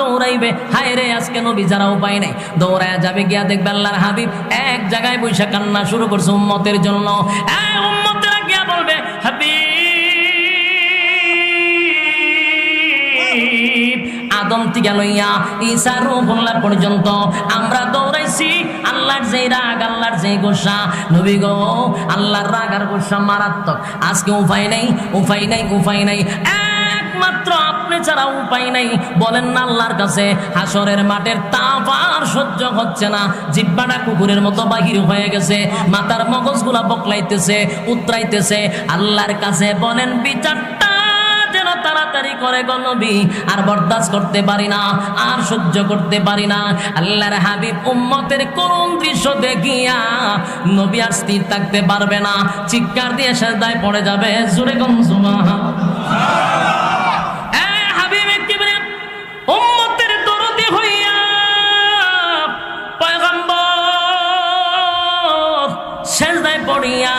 দৌড়াইবে। হায় রে, আজকে নবী যারা উপায় নেই, দৌড়ায় যাবে গিয়া দেখবে আল্লাহর হাবিব এক জায়গায় বৈশা কান্না শুরু করছে উম্মতের জন্য। গিয়া বলবে, হাবিব, আদম থেকে লইয়া ঈসা রূহুল্লাহ পর্যন্ত আমরা দৌড়াইছি, আল্লাহর যে রাগ, আল্লাহর যে গোসা। নবী গো, আল্লাহর রাগ আর গোসা মারাত্মক। আজকে উপায় নাই উপায় নাই উপায় নাই। একমাত্র ছাড়া উপায় নাই। বলেন না আল্লাহর কাছে, হাসরের মাঠের তাপ আর সহ্য হচ্ছে না। জিব্বাটা কুকুরের মতো বাহির হয়ে গেছে, মাথার মগজগুলা বকলাইতেছে, উতরাইতেছে। আল্লাহর কাছে বলেন, বিচারটা তাড়াতাড়ি করে গো নবী, আর বরদাস্ত করতে পারি না, আর সহ্য করতে পারি না। আল্লাহর হাবিব উম্মতের করুণ দৃশ্য দেখিয়া নবী আর স্থির থাকতে পারবে না। চিৎকার দিয়ে সেদায় পড়ে যাবে, জোরে কম এ পয়গম্বর সেজদায় পড়িয়া